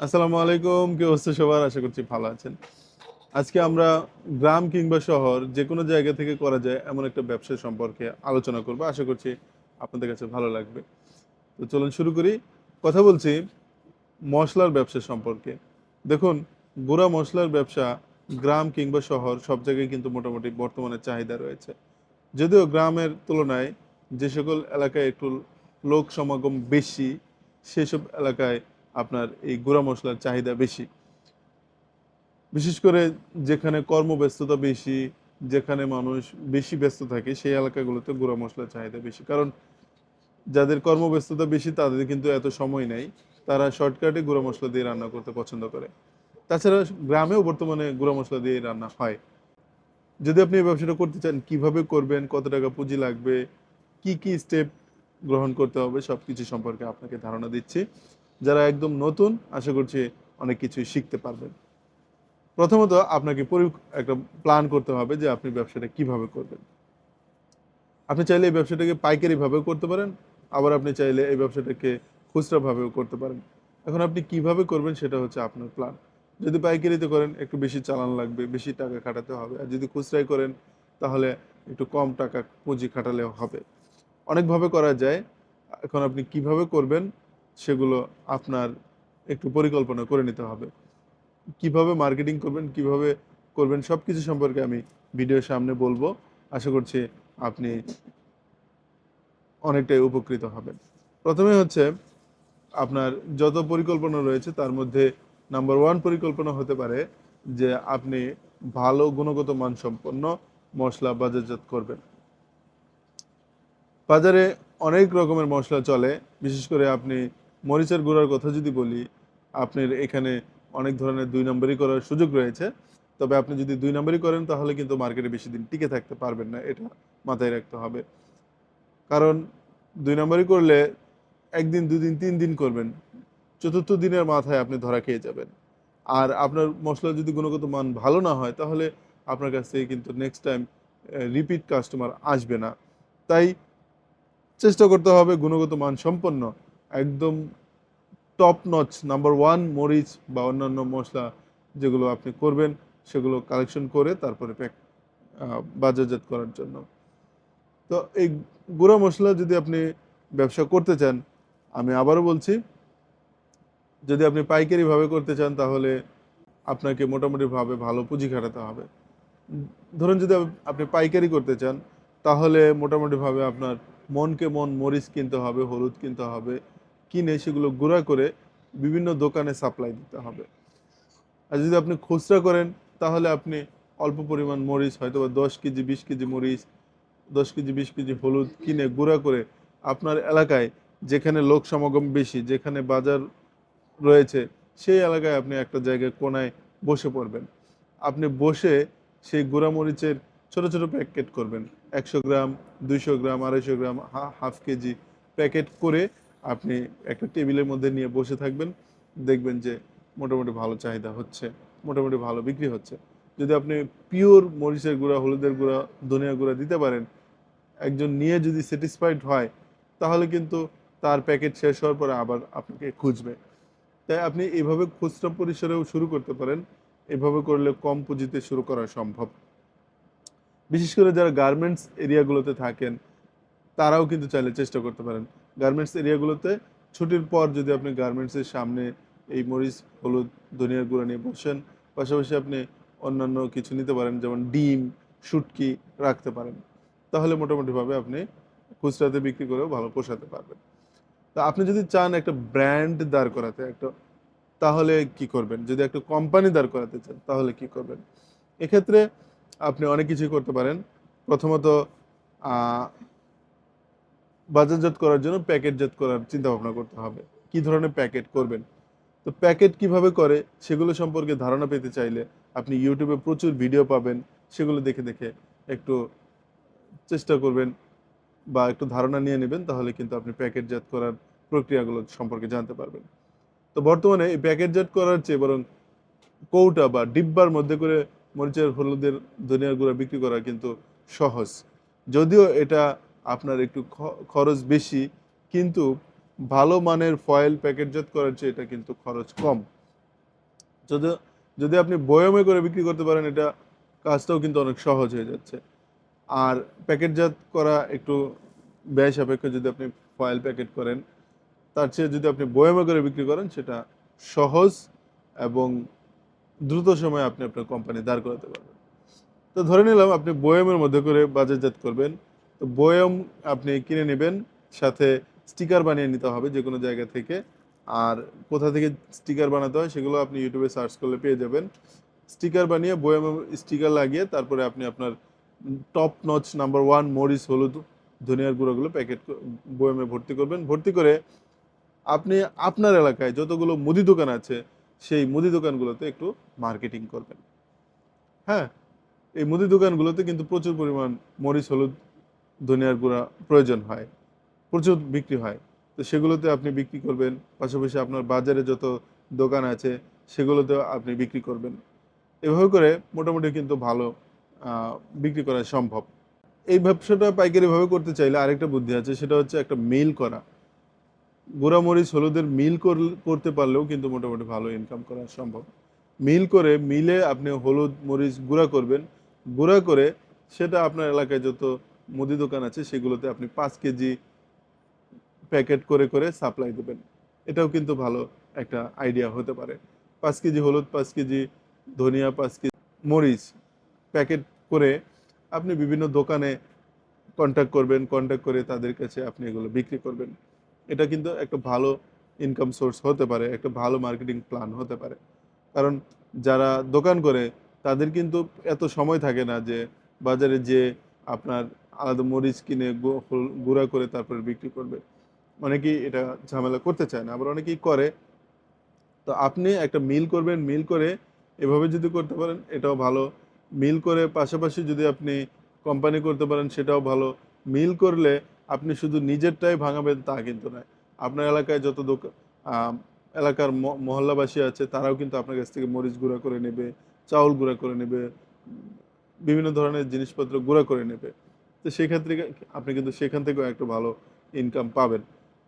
আসসালামু আলাইকুম, কি অবস্থা সবার? আশা করছি ভালো আছেন। আজকে আমরা গ্রাম কিংবা শহর যে কোনো জায়গা থেকে করা যায় এমন একটা ব্যবসা সম্পর্কে আলোচনা করব। আশা করছি আপনাদের কাছে ভালো লাগবে। তো চলুন শুরু করি। কথা বলছি মশলার ব্যবসা সম্পর্কে। দেখুন, গুঁড়া মশলার ব্যবসা গ্রাম কিংবা শহর সব জায়গায় কিন্তু মোটামুটি বর্তমানে চাহিদা রয়েছে। যদিও গ্রামের তুলনায় যে সকল এলাকায় একটু লোক সমাগম বেশি, সেসব এলাকায় আপনার এই গুঁড়া মশলার চাহিদা বেশি। বিশেষ করে যেখানে কর্মব্যস্ততা বেশি, যেখানে মানুষ বেশি ব্যস্ত থাকে, সেই এলাকাগুলোতে গুঁড়া মশলার চাহিদা বেশি। কারণ যাদের কর্মব্যস্ততা বেশি, তাদের কিন্তু এত সময় নেই। তারা শর্টকাটে গুঁড়া মশলা দিয়ে রান্না করতে পছন্দ করে। তাছাড়া গ্রামেও বর্তমানে গুঁড়া মশলা দিয়ে রান্না হয়। যদি আপনি এই ব্যবসাটা করতে চান, কীভাবে করবেন, কত টাকা পুঁজি লাগবে, কি কি স্টেপ গ্রহণ করতে হবে সব কিছু সম্পর্কে আপনাকে ধারণা দিচ্ছি। যারা একদম নতুন, আশা করছি অনেক কিছুই শিখতে পারবেন। প্রথমত আপনাকে পরি- একটা প্ল্যান করতে হবে যে আপনি ব্যবসাটা কীভাবে করবেন। আপনি চাইলে এই ব্যবসাটাকে পাইকারিভাবেও করতে পারেন, আবার আপনি চাইলে এই ব্যবসাটাকে খুচরাভাবেও করতে পারেন। এখন আপনি কীভাবে করবেন সেটা হচ্ছে আপনার প্ল্যান যদি পাইকারিতে করেন, একটু বেশি চালান লাগবে, বেশি টাকা খাটাতে হবে। আর যদি খুচরাই করেন, তাহলে একটু কম টাকা পুঁজি খাটালেও হবে। অনেকভাবে করা যায়। এখন আপনি কীভাবে করবেন সেগুলো আপনার একটু পরিকল্পনা করে নিতে হবে। কীভাবে মার্কেটিং করবেন, কীভাবে করবেন সব কিছু সম্পর্কে আমি ভিডিওর সামনে বলব। আশা করছি আপনি অনেকটাই উপকৃত হবেন। প্রথমে হচ্ছে আপনার যত পরিকল্পনা রয়েছে, তার মধ্যে নাম্বার ওয়ান পরিকল্পনা হতে পারে যে আপনি ভালো গুণগত মানসম্পন্ন মশলা বাজারজাত করবেন। বাজারে অনেক রকমের মশলা চলে, বিশেষ করে আপনি মরিচের গুঁড়ার কথা যদি বলি, আপনার এখানে অনেক ধরনের দুই নম্বরই করার সুযোগ রয়েছে। তবে আপনি যদি দুই নম্বরই করেন, তাহলে কিন্তু মার্কেটে বেশি দিন টিকে থাকতে পারবেন না, এটা মাথায় রাখতে হবে। কারণ দুই নম্বরই করলে একদিন, দুদিন, তিন দিন করবেন, চতুর্থ দিনের মাথায় আপনি ধরা খেয়ে যাবেন। আর আপনার মশলা যদি গুণগত মান ভালো না হয়, তাহলে আপনার কাছ থেকে কিন্তু নেক্সট টাইম রিপিট কাস্টমার আসবে না। তাই চেষ্টা করতে হবে গুণগত মান সম্পন্ন একদম টপ নচ নাম্বার ওয়ান মরিচ বা অন্যান্য মশলা যেগুলো আপনি করবেন, সেগুলো কালেকশন করে তারপরে প্যাক বাজারজাত করার জন্য। তো এই গুঁড়া মশলা যদি আপনি ব্যবসা করতে চান, আমি আবারও বলছি, যদি আপনি পাইকারিভাবে করতে চান, তাহলে আপনাকে মোটামুটিভাবে ভালো পুঁজি খাটাতে হবে। ধরুন যদি আপনি পাইকারি করতে চান, তাহলে মোটামুটিভাবে আপনার মনকে মন মরিচ কিনতে হবে, হলুদ কিনতে হবে কিনে সেগুলো গুঁড়া করে বিভিন্ন দোকানে সাপ্লাই দিতে হবে। আর যদি আপনি খুচরা করেন, তাহলে আপনি অল্প পরিমাণ মরিচ হয়তো বা দশ কেজি, বিশ কেজি মরিচ, দশ কেজি, বিশ কেজি হলুদ কিনে গুঁড়া করে আপনার এলাকায় যেখানে লোক সমাগম বেশি, যেখানে বাজার রয়েছে, সেই এলাকায় আপনি একটা জায়গায় কোনায় বসে পড়বেন। আপনি বসে সেই গুঁড়া মরিচের ছোট ছোট প্যাকেট করবেন। একশো গ্রাম, দুইশো গ্রাম, আড়াইশো গ্রাম হাফ কেজি প্যাকেট করে আপনি একটা টেবিলের মধ্যে নিয়ে বসে থাকবেন, দেখবেন যে মোটামুটি ভালো চাহিদা হচ্ছে, মোটামুটি ভালো বিক্রি হচ্ছে। যদি আপনি পিওর মরিচের গুঁড়া, হলুদের গুঁড়া, ধনিয়া গুঁড়া দিতে পারেন, একজন নিয়ে যদি স্যাটিসফাইড হয়, তাহলে কিন্তু তার প্যাকেট শেষ হওয়ার পরে আবার আপনাকে খুঁজবে। তাই আপনি এভাবে খুচরা পরিসরেও শুরু করতে পারেন, এভাবে করলে কম পুঁজিতে শুরু করা সম্ভব। বিশেষ করে যারা গার্মেন্টস এরিয়াগুলোতে থাকেন, তারাও কিন্তু চাইলে চেষ্টা করতে পারেন। গার্মেন্টস এরিয়াগুলোতে। ছুটির পর যদি আপনি গার্মেন্টসের সামনে এই মরিচ, হলুদ, ধনিয়ার গুঁড়া নিয়ে বসেন, পাশাপাশি আপনি অন্যান্য কিছু নিতে পারেন, যেমন ডিম, শুটকি রাখতে পারেন। তাহলে মোটামুটিভাবে আপনি খুচরাতে বিক্রি করেও ভালো পোষাতে পারবেন। তা আপনি যদি চান একটা ব্র্যান্ড দাঁড় করাতে, একটা তাহলে কি করবেন? যদি একটা কোম্পানি দাঁড় করাতে চান, তাহলে কি করবেন? এক্ষেত্রে আপনি অনেক কিছুই করতে পারেন। প্রথমত বাজারজাত করার জন্য প্যাকেটজাত করার চিন্তা ভাবনা করতে হবে। কি ধরনের প্যাকেট করবেন? তো প্যাকেট কীভাবে করে সেগুলো সম্পর্কে ধারণা পেতে চাইলে আপনি ইউটিউবে প্রচুর ভিডিও পাবেন, সেগুলো দেখে দেখে একটু চেষ্টা করবেন বা একটু ধারণা নিয়ে নেবেন, তাহলে কিন্তু আপনি প্যাকেটজাত করার প্রক্রিয়াগুলো সম্পর্কে জানতে পারবেন। তো বর্তমানে এই প্যাকেটজাত করার চেয়ে বরং কৌটা বা ডিব্বার মধ্যে করে মরিচের, হলুদের, ধনিয়ার গুঁড়া বিক্রি করা কিন্তু সহজ। যদিও এটা আপনার একটু খরচ বেশি, কিন্তু ভালো মানের ফয়েল প্যাকেটজাত করার চেয়ে এটা কিন্তু খরচ কম। যদি যদি আপনি বয়মে করে বিক্রি করতে পারেন, এটা কাজটাও কিন্তু অনেক সহজ হয়ে যাচ্ছে। আর প্যাকেটজাত করা একটু ব্যয় সাপেক্ষ যদি আপনি ফয়েল প্যাকেট করেন, তার চেয়ে যদি আপনি বয়মে করে বিক্রি করেন, সেটা সহজ এবং দ্রুত সময়ে আপনি আপনার কোম্পানি দাঁড় করাতে পারবেন। তো ধরে নিলাম, আপনি বয়মের মধ্যে করে বাজারজাত করবেন তো বয়ম আপনি কিনে নেবেন, সাথে স্টিকার বানিয়ে নিতে হবে যে কোনো জায়গা থেকে। আর কোথা থেকে স্টিকার বানাতে হয় সেগুলো আপনি ইউটিউবে সার্চ করলে পেয়ে যাবেন। স্টিকার বানিয়ে বয়ামে স্টিকার লাগিয়ে তারপরে আপনি আপনার টপ নচ নাম্বার ওয়ান মরিচ, হলুদ, ধনিয়ার গুঁড়োগুলো প্যাকেট বয়ামে ভর্তি করবেন। ভর্তি করে আপনি আপনার এলাকায় যতগুলো মুদি দোকান আছে, সেই মুদি দোকানগুলোতে একটু মার্কেটিং করবেন। হ্যাঁ এই মুদি দোকানগুলোতে কিন্তু প্রচুর পরিমাণ মরিচ, হলুদ ধনিয়ার গুঁড়া প্রয়োজন হয়, প্রচুর বিক্রি হয়। তো সেগুলোতে আপনি বিক্রি করবেন, পাশাপাশি আপনার বাজারে যত দোকান আছে, সেগুলোতেও আপনি বিক্রি করবেন। এভাবে করে মোটামুটি কিন্তু ভালো বিক্রি করা সম্ভব। এই ব্যবসাটা পাইকারিভাবে করতে চাইলে আরেকটা বুদ্ধি আছে, সেটা হচ্ছে একটা মিল করা। গুঁড়ামরিচ, হলুদের মিল করতে পারলেও কিন্তু মোটামুটি ভালো ইনকাম করা সম্ভব। মিল করে মিলে আপনি হলুদ, মরিচ গুঁড়া করবেন। গুঁড়া করে সেটা আপনার এলাকায় যত মুদি দোকান আছে, সেগুলোতে আপনি পাঁচ কেজি প্যাকেট করে করে সাপ্লাই দেবেন। এটাও কিন্তু ভালো একটা আইডিয়া হতে পারে। পাঁচ কেজি হলুদ, পাঁচ কেজি ধনিয়া, পাঁচ কেজি মরিচ প্যাকেট করে আপনি বিভিন্ন দোকানে কন্ট্যাক্ট করবেন কন্ট্যাক্ট করে তাদের কাছে আপনি এগুলো বিক্রি করবেন। এটা কিন্তু একটা ভালো ইনকাম সোর্স হতে পারে, একটা ভালো মার্কেটিং প্ল্যান হতে পারে। কারণ যারা দোকান করে, তাদের কিন্তু এত সময় থাকে না যে বাজারে যে আপনার আলাদা মরিচ কিনে গুঁড়া করে তারপরে বিক্রি করবে। অনেকেই এটা ঝামেলা করতে চায় না, আবার অনেকেই করে। তো আপনি একটা মিল করবেন, মিল করে এভাবে যদি করতে পারেন, এটাও ভালো। মিল করে পাশাপাশি যদি আপনি কোম্পানি করতে পারেন, সেটাও ভালো। মিল করলে আপনি শুধু নিজেরটাই ভাঙাবেন, তা কিন্তু নয়। আপনার এলাকায় যত দোকান এলাকার মহল্লাবাসী আছে, তারাও কিন্তু আপনার কাছ থেকে মরিচ গুঁড়া করে নেবে, চাউল গুঁড়া করে নেবে বিভিন্ন ধরনের জিনিসপত্র গুঁড়া করে নেবে। তো সেক্ষেত্রে আপনি কিন্তু সেখান থেকেও একটা ভালো ইনকাম পাবেন।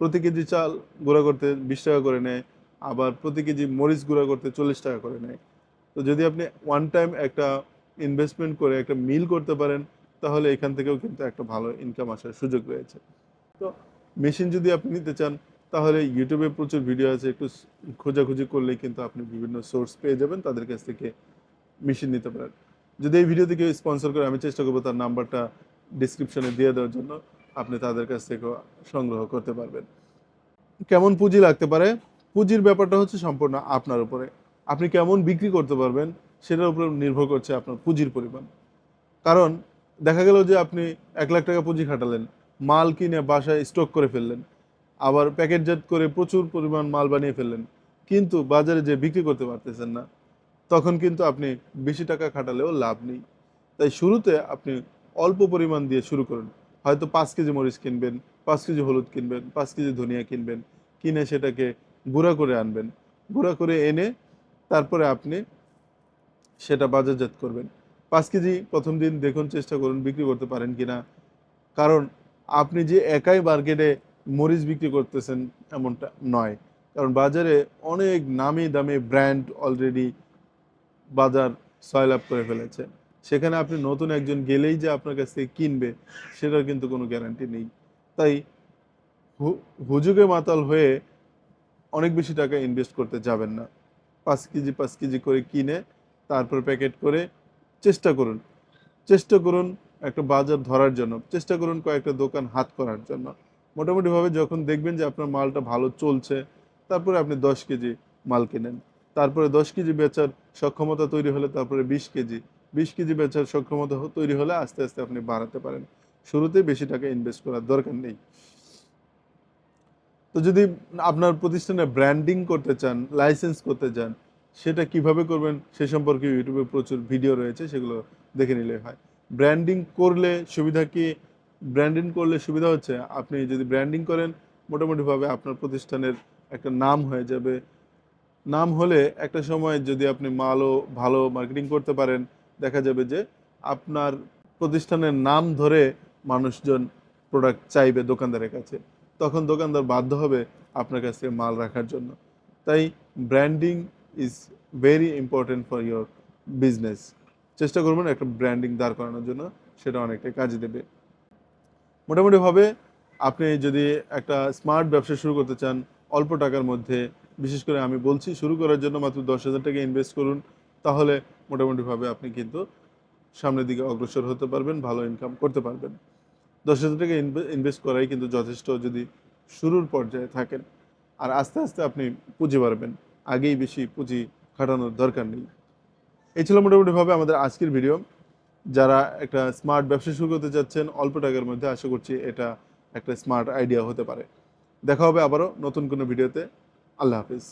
প্রতি কেজি চাল গুঁড়া করতে বিশ টাকা করে নেয়, আবার প্রতি কেজি মরিচ গুঁড়া করতে চল্লিশ টাকা করে নেয়। তো যদি আপনি ওয়ান টাইম একটা ইনভেস্টমেন্ট করে একটা মিল করতে পারেন, তাহলে এখান থেকেও কিন্তু একটা ভালো ইনকাম আসার সুযোগ রয়েছে। তো মেশিন যদি আপনি নিতে চান, তাহলে ইউটিউবে প্রচুর ভিডিও আছে, একটু খোঁজাখুঁজি করলেই কিন্তু আপনি বিভিন্ন সোর্স পেয়ে যাবেন, তাদের কাছ থেকে মেশিন নিতে পারেন। যদি এই ভিডিও থেকে স্পন্সর করে, আমি চেষ্টা করব তার নাম্বারটা ডিসক্রিপশনে দিয়ে দেওয়ার জন্য আপনি তাদের কাছ থেকে সংগ্রহ করতে পারবেন। কেমন পুঁজি লাগতে পারে? পুঁজির ব্যাপারটা হচ্ছে সম্পূর্ণ আপনার উপরে। আপনি কেমন বিক্রি করতে পারবেন, সেটার উপর নির্ভর করছে আপনার পুঁজির পরিমাণ। কারণ দেখা গেল যে আপনি এক লাখ টাকা পুঁজি খাটালেন, মাল কিনে বাসায় স্টক করে ফেললেন, আবার প্যাকেটজাত করে প্রচুর পরিমাণ মাল বানিয়ে ফেললেন, কিন্তু বাজারে যে বিক্রি করতে পারতেছেন না, তখন কিন্তু আপনি বেশি টাকা খাটালেও লাভ নেই। তাই শুরুতে আপনি অল্প পরিমাণ দিয়ে শুরু করুন। হয়তো পাঁচ কেজি মরিচ কিনবেন, পাঁচ কেজি হলুদ কিনবেন, পাঁচ কেজি ধনিয়া কিনবেন, কিনে সেটাকে গুঁড়া করে আনবেন। গুঁড়া করে এনে তারপরে আপনি সেটা বাজারজাত করবেন। পাঁচ কেজি প্রথম দিন দেখুন চেষ্টা করুন বিক্রি করতে পারেন কি না কারণ আপনি যে একাই মার্কেটে মরিচ বিক্রি করতেছেন এমনটা নয়। কারণ বাজারে অনেক নামি দামি ব্র্যান্ড অলরেডি বাজার সয়লাভ করে ফেলেছে। সেখানে আপনি নতুন একজন গেলেই যে আপনার কাছ থেকে কিনবে, সেটার কিন্তু কোনো গ্যারান্টি নেই। তাই হুজুগে মাতাল হয়ে অনেক বেশি টাকা ইনভেস্ট করতে যাবেন না। পাঁচ কেজি পাঁচ কেজি করে কিনে তারপর প্যাকেট করে চেষ্টা করুন। চেষ্টা করুন একটা বাজার ধরার জন্য। চেষ্টা করুন কয়েকটা দোকান হাত করার জন্য। মোটামুটিভাবে যখন দেখবেন যে আপনার মালটা ভালো চলছে, তারপরে আপনি দশ কেজি মাল কেনেন। তারপরে দশ কেজি বেচার সক্ষমতা তৈরি হলে তারপরে বিশ কেজি বিশ কেজি বেচার সক্ষমতা তৈরি হলে আস্তে আস্তে আপনি বাড়াতে পারেন। শুরুতেই বেশি টাকা ইনভেস্ট করার দরকার নেই। তো যদি আপনার প্রতিষ্ঠানে ব্র্যান্ডিং করতে চান লাইসেন্স করতে চান, সেটা কীভাবে করবেন সে সম্পর্কে ইউটিউবে প্রচুর ভিডিও রয়েছে, সেগুলো দেখে নিলে হয়। ব্র্যান্ডিং করলে সুবিধা কি? ব্র্যান্ডিং করলে সুবিধা হচ্ছে, আপনি যদি ব্র্যান্ডিং করেন, মোটামুটিভাবে আপনার প্রতিষ্ঠানের একটা নাম হয়ে যাবে। নাম হলে একটা সময় যদি আপনি মালও ভালো মার্কেটিং করতে পারেন দেখা যাবে যে আপনার প্রতিষ্ঠানের নাম ধরে মানুষজন প্রোডাক্ট চাইবে দোকানদারের কাছে। তখন দোকানদার বাধ্য হবে আপনার কাছ মাল রাখার জন্য। তাই branding is very important for your business চেষ্টা করবেন একটা ব্র্যান্ডিং দাঁড় করানোর জন্য, সেটা অনেকটাই কাজে দেবে। মোটামুটিভাবে আপনি যদি একটা স্মার্ট ব্যবসা শুরু করতে চান, অল্প টাকার মধ্যে, বিশেষ করে আমি বলছি শুরু করার জন্য মাত্র দশ হাজার টাকা ইনভেস্ট করুন, তাহলে মোটামুটিভাবে আপনি কিন্তু সামনের দিকে অগ্রসর হতে পারবেন, ভালো ইনকাম করতে পারবেন। দশ হাজার টাকা ইনভেস্ট করাই কিন্তু যথেষ্ট যদি শুরুর পর্যায়ে থাকেন। আর আস্তে আস্তে আপনি পুঁজি বাড়বেন। আগেই বেশি পুঁজি খাটানোর দরকার নেই। এই ছিল মোটামুটিভাবে আমাদের আজকের ভিডিও যারা একটা স্মার্ট ব্যবসা শুরু করতে যাচ্ছেন অল্প টাকার মধ্যে আশা করছি এটা একটা স্মার্ট আইডিয়া হতে পারে। দেখা হবে আবারও নতুন কোনো ভিডিওতে আল্লাহ হাফিজ।